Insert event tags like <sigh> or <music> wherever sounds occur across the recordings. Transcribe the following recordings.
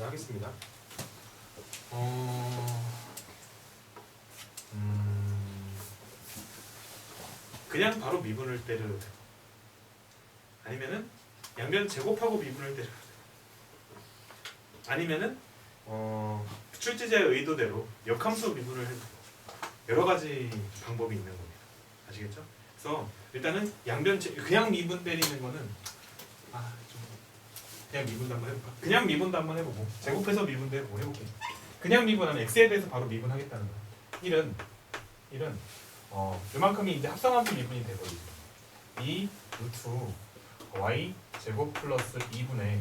제가 하겠습니다. 어, 음, 그냥 바로 미분을 때려도 되고, 아니면은 양변 제곱하고 미분을 때려도 되고, 아니면은 어, 출제자의 의도대로 역함수 미분을 해도 되고, 여러 가지 방법이 있는 겁니다. 아시겠죠? 그래서 일단은 양변 제, 그냥 미분 때리는 거는 아, 좀 그냥 미분도 한번 해볼까? 그냥 미분도 한번 해보고 제곱해서 미분도 해보고 해볼게. 그냥 미분하면 x에 대해서 바로 미분하겠다는 거야. 1은 1은 어 요만큼이 이제 합성함수 미분이 돼버리죠. 2 루트 y 제곱 플러스 2분의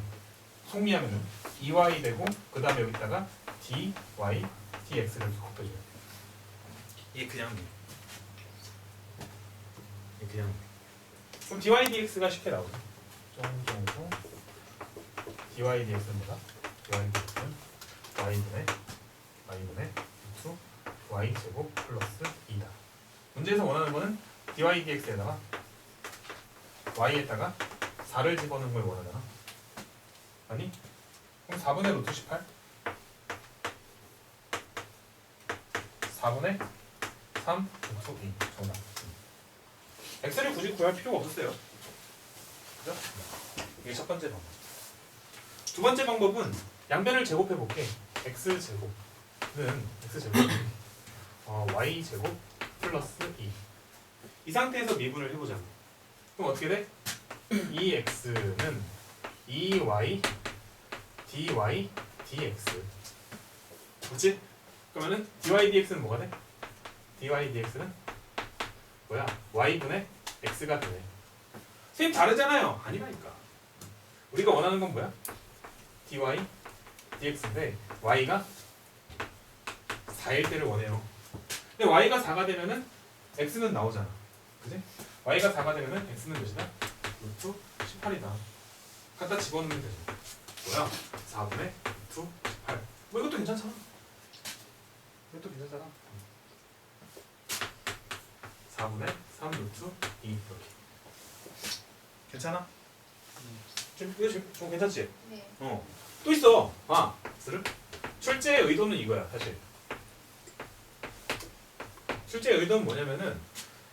속미하면은 2y 되고 그 다음에 여기다가 dy dx를 이렇게 곱해줘요. 이게 그냥 미분. 이게 그냥 미분. 그럼 dy dx가 쉽게 나오죠. 정정도 dy dx는 뭐다? dy dx는 y분의 y분의 루트 y 제곱 플러스 2다. 문제에서 원하는 거는 dy dx에다가 y에다가 4를 집어넣는 걸 원하잖아. 아니? 그럼 4분의 루트 18? 4분의 3 루트 2 정답. x를 굳이 구할 필요가 없었어요. 그죠? 이게 첫 번째 방법. 두 번째 방법은 양변을 제곱해 볼게. x 제곱은 x 제곱 어, y 제곱 플러스 2. 이 상태에서 미분을 해보자. 그럼 어떻게 돼? 2x는 2y dy dx. 그렇지? 그러면은 dy dx는 뭐가 돼? dy dx는 뭐야? y분의 x가 되네. 선생님 다르잖아요. 아니라니까. 우리가 원하는 건 뭐야? Dy dx인데 y가 4일 때를 원해요. 근데 y가 4가 되면은 x는 나오잖아. 그지? y가 4가 되면은 x는 몇이다? 루트 18이다. 갖다 집어넣으면 되죠. 뭐야? 4분의 루트 18. 뭐 이것도 괜찮잖아. 이것도 괜찮잖아. 4분의 3 루트 2 이렇게. 괜찮아? 좀 이거 지금 좀 괜찮지? 네. 어. 또 있어. 아, 스르. 출제의 의도는 이거야, 사실. 출제의 의도는 뭐냐면은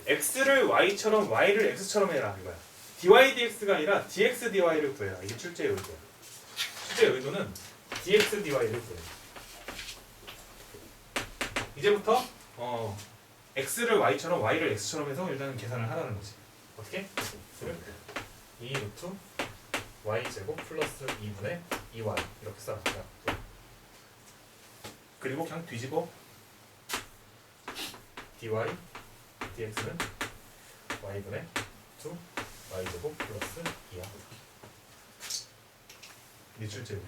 x를 y처럼 y를 x처럼 해라 이거야. dy dx가 아니라 dx dy를 구해라. 이게 출제의 의도야. 출제의 의도는 dx dy를 구해. 이제부터 어 x를 y처럼 y를 x처럼 해서 일단은 계산을 하라는 거지. 어떻게? 스르. 2 루트 y 제곱 플러스 2분의 2y 이렇게 써놨어요. 그리고 그냥 뒤집어 dy dx는 y분의 2 y 제곱 플러스 2야. 미출제곱.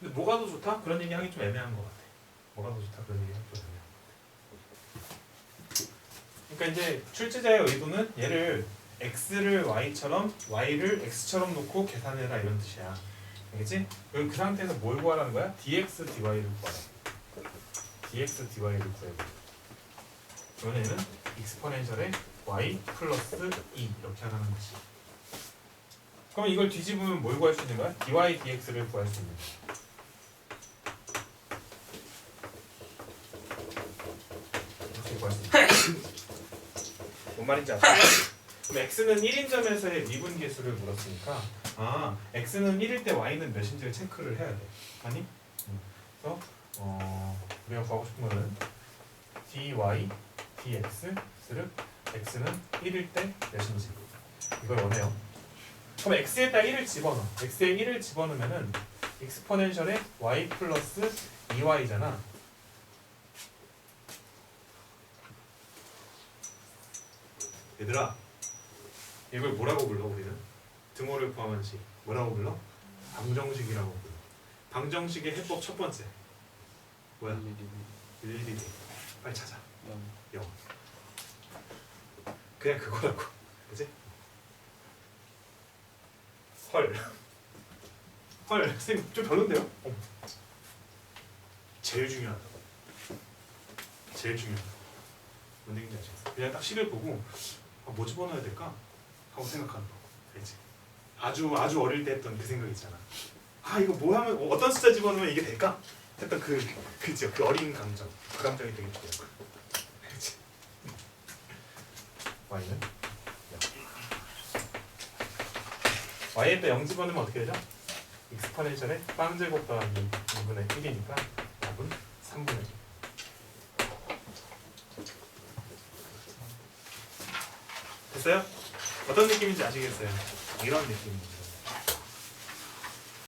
근데 뭐가 더 좋다? 그런 얘기 하기 좀 애매한 것 같아. 뭐가 더 좋다? 그런 얘기 하기 좀 애매한 것 같아. 그러니까 이제 출제자의 의도는 얘를 x를 y처럼 y를 x처럼 놓고 계산해라 이런 뜻이야. 알겠지? 그럼 그 상태에서 뭘 구하라는 거야? dx dy를 구하라. dx dy를. 그러면 얘는 익스포넨셜의 y 플러스 2 이렇게 하라는 거지. 그럼 이걸 뒤집으면 뭘 구할 수 있는 거야? dy dx를 구할 수 있는 거야. 이렇게 구할 수 있는 거야. 뭔 말인지 알아? X는 1인점에서의 미분 계수를 물었으니까 아 x는 1일 때 y는 몇인지를 체크를 해야 돼. 아니? 음. 그래서 어, 우리가 구하고 싶은 거는 dy dx를 x는 1일 때 몇인지 이걸 원해요. 그럼 x에다 1을 집어넣어. X에 1을 집어넣으면은 익스포넨셜의 y 플러스 2y잖아. 얘들아 이걸 뭐라고 불러 우리는? 등호를 포함한 식 뭐라고 불러? 방정식이라고 불러 방정식의 해법 첫 번째 뭐야? 일일이 돼 빨리 찾아 영 그냥 그거라고 <laughs> 그지? 헐 <laughs> 헐, 선생님 좀 별론데요? 어. 제일 중요하다 제일 중요하다 뭔 얘기인지 아시겠어요? 그냥 딱 식을 보고 아, 뭐 집어넣어야 될까? 하고 생각하는 거 알지? 아주 아주 어릴 때 했던 그 생각 있잖아 아 이거 뭐 하면 어떤 숫자 집어넣으면 이게 될까? 했던 그 그죠 그 어린 감정 그 감정이 되게 좋아요. 그치? y는 0. y에다 0 집어넣으면 어떻게 되죠? 익스포넨셜의 빵 제곱 더하기 2분의 1이니까 답은 3분의 1. 됐어요? 어떤 느낌인지 아시겠어요? 이런 느낌이죠.